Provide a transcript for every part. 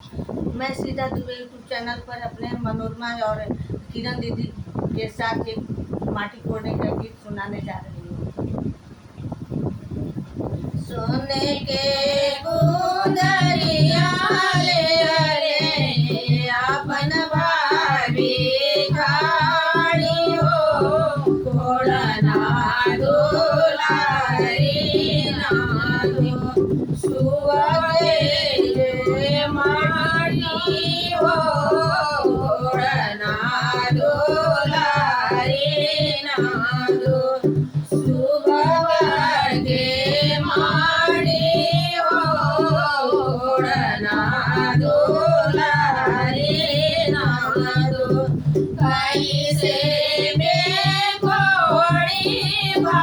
मैं सीधा Dubey YouTube channel पर अपने मनोरमा और किरण दीदी के साथ एक माटी कोड़ने का गीत सुनाने जा रही हूँ। सोने के गुदरिया ले रे अपन भाभी खाड़ी कोड़ना दुलारी। ನಾನು ಸುವರ್ಣಿಗೆ ಮಾಡಿ ಹೋಡನಾದು ಲಾರಿನಾದು ಸುವರ್ಣಿಗೆ ಮಾಡಿ ಹೋಡನಾದು ಲಾರಿನಾದು ಕೈ ಸೇವೆ ಕೋಡಿ ಭಾ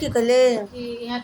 के कले